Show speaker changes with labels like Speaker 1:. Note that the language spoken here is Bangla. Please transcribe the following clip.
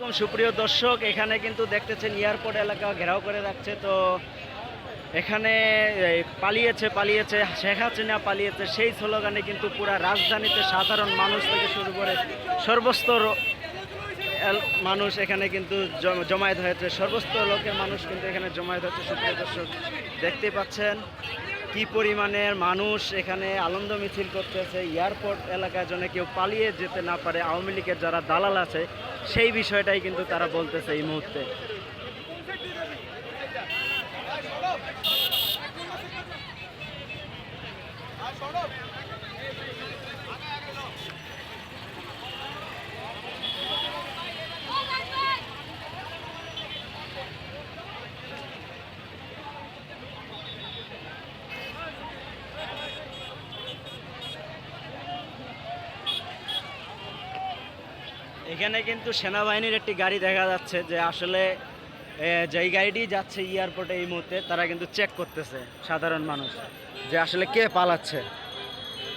Speaker 1: সুপ্রিয় দর্শক, এখানে কিন্তু দেখতেছেন এয়ারপোর্ট এলাকা ঘেরাও করে রাখছে। তো এখানে পালিয়েছে পালিয়েছে, শেখ হাসিনা পালিয়েছে। সেই স্লোগানে কিন্তু পুরা রাজধানীতে সাধারণ মানুষ থেকে শুরু করে সর্বস্তর মানুষ এখানে কিন্তু জমায়েত হয়েছে। সর্বস্ত লোকের মানুষ কিন্তু এখানে জমায়েত হচ্ছে সুপ্রিয় দর্শক দেখতে পাচ্ছেন কি পরিমাণের মানুষ এখানে আনন্দ মিছিল করতেছে। এয়ারপোর্ট এলাকায় যেন কেউ পালিয়ে যেতে না পারে। আওয়ামী লীগের যারা দালাল আছে সেই বিষয়টাই কিন্তু তারা বলতেছে এই মুহূর্তে। এখানে কিন্তু সেনাবাহিনীর একটি গাড়ি দেখা যাচ্ছে যে আসলে যেই গাড়িটি যাচ্ছে এয়ারপোর্টে এই মুহূর্তে, তারা কিন্তু চেক করতেছে সাধারণ মানুষ যে আসলে কে পালাচ্ছে।